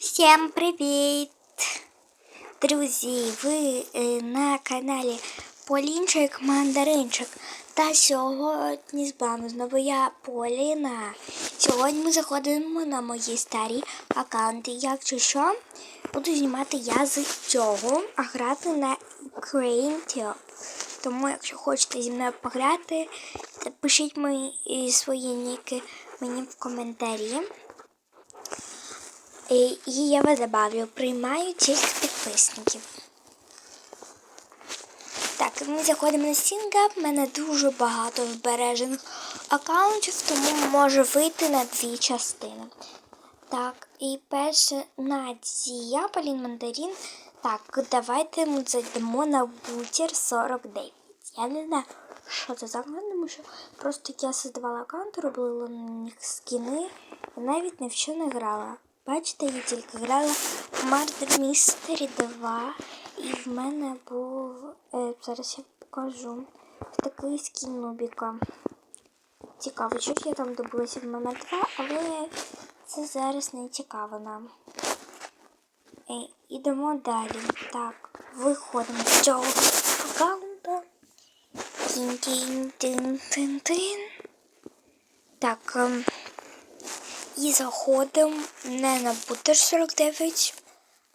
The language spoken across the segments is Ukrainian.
Всім привіт! Друзі, ви е, на каналі Полінчик Мандаринчик. Та сьогодні з вами знову я Поліна. Сьогодні ми заходимо на мої старі аккаунти. Якщо що, буду знімати я з цього, а грати на Creative. Тому, якщо хочете зі мною пограти, пишіть мої свої ніки мені в коментарі. І і я вас добавлю. Приймаю тільки підписників. Так, ми заходимо на Сінгап. В мене дуже багато збережених аккаунтів, тому можу вийти на дві частини. Так, і перше Надія, Полін Мандарін. Так, давайте ми зайдемо на бутер 49. Я не знаю, що це за аккаунт, тому що просто я создавала аккаунт, робила на них скіни навіть ні в що не грала. Бачите, я тільки грала в Murder Mystery 2, і в мене був, е, зараз я покажу, такий скін Нубіка. Цікаво, що ж я там добулася в момент 2, але це зараз не цікаво нам. Е, ідемо далі. Так, виходимо з цього аккаунта. Тін-тін-тин-тин-тин. Так, ем, і заходимо не на бутер 49,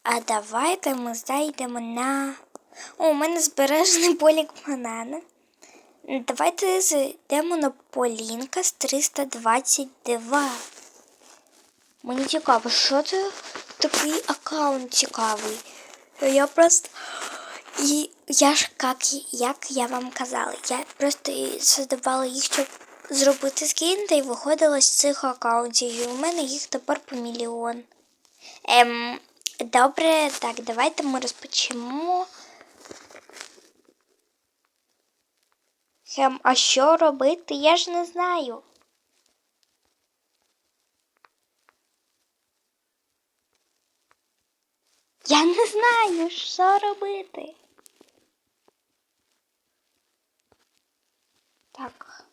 а давайте ми зайдемо на. О, у мене збережений полік банана. Давайте зайдемо на Полінка з 322. Мені цікаво, що це такий аккаунт цікавий. Я просто. І я ж як, як я вам казала, я просто создавала їх, щоб зробити скін та й виходила з цих аккаунтів. І у мене їх тепер по мільйон. Ем, добре, так, давайте ми розпочнемо. Ем, а що робити? Я ж не знаю. Я не знаю, що робити. Так.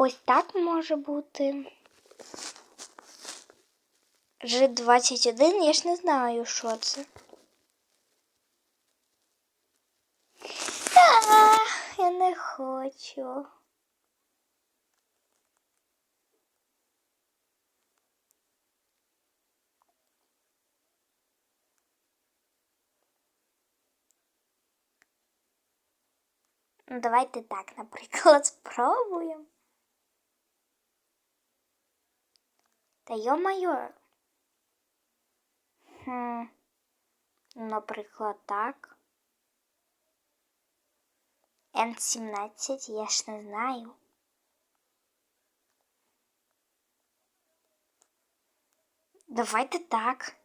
Ось так може бути. Ж21, я ж не знаю, що це. Та, я не хочу. Ну, давайте так, наприклад, спробуємо. Та йо-моє. Хм. Наприклад, так. Н17, я ж не знаю. Давайте так.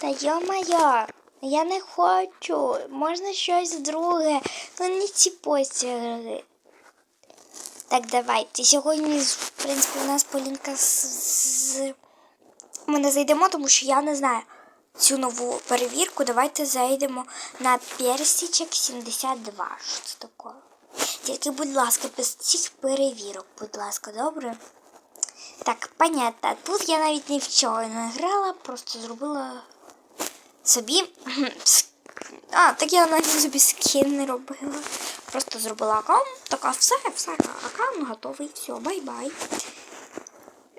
Та йо-моє, я не хочу. Можна щось друге. Ну не ці посяги. Так, давайте. Сьогодні, в принципі, у нас Полінка з, з... Ми не зайдемо, тому що я не знаю цю нову перевірку. Давайте зайдемо на персічок 72. Що це таке? Тільки, будь ласка, без цих перевірок, будь ласка, добре? Так, понятно. Тут я навіть ні в чого не грала, просто зробила собі. А, так я навіть собі скін не робила. Просто зробила аккаунт, така все, все, аккаунт готовий, все, бай-бай.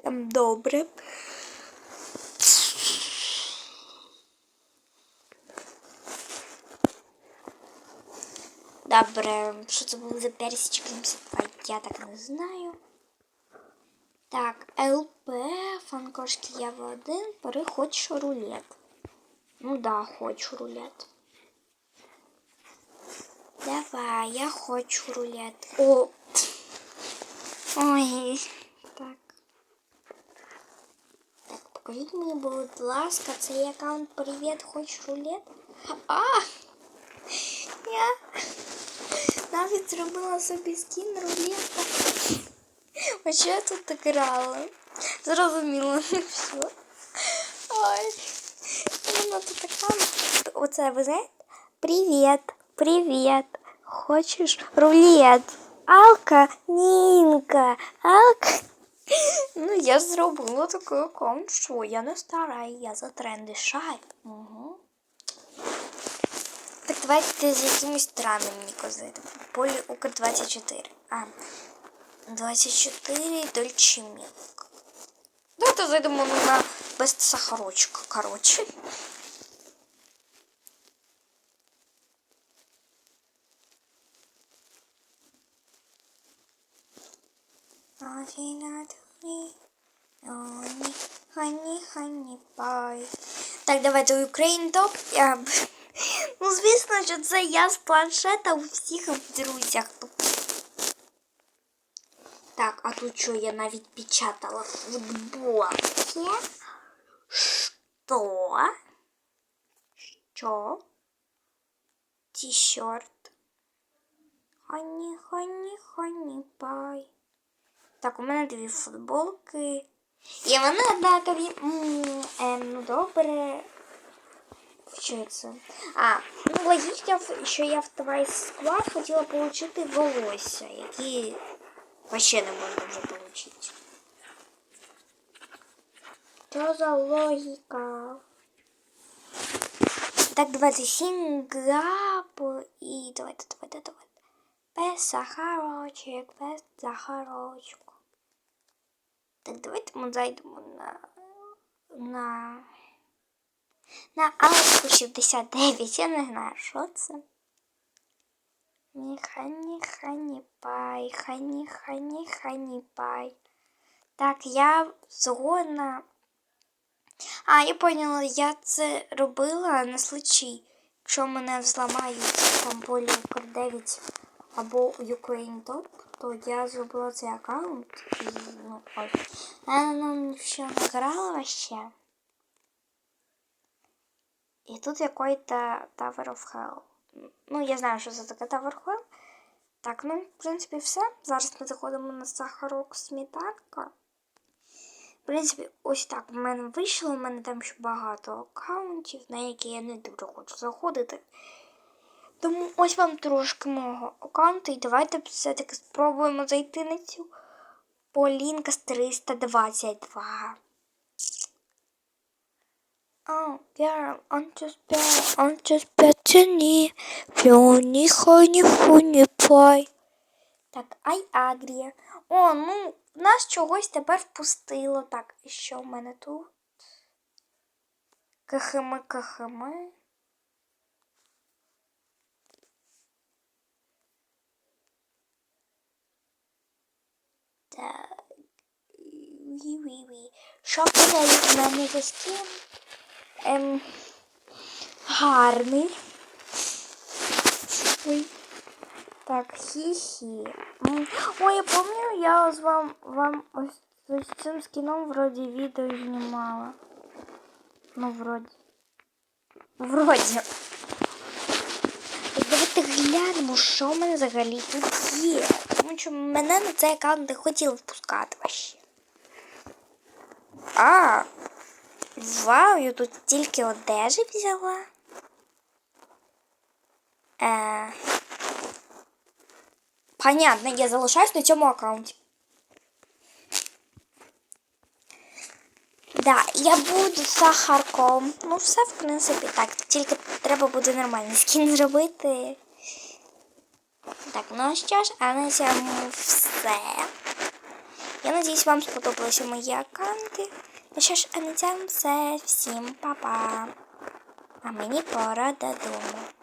Ем, Добре. Добре, що це був за персички, я так не знаю. Так, ЛП, фанкошки я в один, переходь рулет. Ну да, хочу рулет. Давай, я хочу рулет. О! Ой, так. Так, покажіть мені, будь ласка, цей аккаунт Привіт, хочеш рулет? А! Я навіть зробила собі скін рулета. А що я тут так грала? Зрозуміло, не все. Ой. Вона тут така. Оце ви знаєте? Привіт! Привіт! Хочеш рулет? Алка Нінка. Алка. Ну, я зробила такий аккаунт, що я не стара, я за тренди шай. Угу. Так давайте з якимось странним нікозитом. Полі Укр 24. А. 24 Дольче Мілк. Давайте зайдемо на без сахарочка, коротше. Хані, хані, пай. Так, давайте Україн топ. Я... б- Ну, звісно, що це я з планшета у всіх в друзях. Так, а тут що я навіть печатала футболки? Що? Що? T-shirt. Хані, хані, хані, пай. Так, у мене дві футболки. І вони однакові. Ем, ну добре. Що? А, ну логічно, що я в Twice Squad хотіла отримати волосся, які вообще не можна вже отримати. Що за логіка? Так, давайте сінгапу і давайте, давайте, давайте. Без сахарочок, без сахарочку. Так, давайте ми зайдемо на. на. На Алку 69. Я не знаю, що це. Ні, хані, хані пай, хані, хані, хані пай. Так, я згодна. А, я поняла, я це робила на случай, якщо мене взламають там полі Укр 9 або Ukraine Top, то я зробила цей аккаунт і ну ось. Я нам ще не грала вообще. І тут який-то Tower of Hell. Ну, я знаю, що це таке Tower of Hell. Так, ну, в принципі, все. Зараз ми заходимо на сахарок сметанка. В принципі, ось так в мене вийшло. У мене там ще багато аккаунтів, на які я не дуже хочу заходити. Тому ось вам трошки мого аккаунту. І давайте все-таки спробуємо зайти на цю Полінкас 322. Oh, girl, on just bad, on just bad Фіоні, хоні, хуні, пай. Так, ай агрія. О, ну, нас чогось тепер впустило. Так, і що в мене тут? Кахими, кахими. Так. Ві-ві-ві. Що в мене за скін? Ем, гарний. Ой. Так, хі-хі. Ой, я пам'ятаю, я з вам, вам ось з цим скіном вроді відео. Ну. Вроді. Так, Давайте глянемо, що в мене взагалі тут є. Тому що мене на цей аккаунт не хотіли впускати вообще. А, Вау, я тут тільки одежі взяла. Е... Понятно, я залишаюсь на цьому аккаунті. Да, я буду сахарком. Ну, все, в принципі, так. Тільки треба буде нормальний скін зробити. Так, ну що ж, а на цьому все. Я надіюсь, вам сподобалися мої аккаунти. Ну що ж, а на цьому все. Всім па-па. А мені пора додому.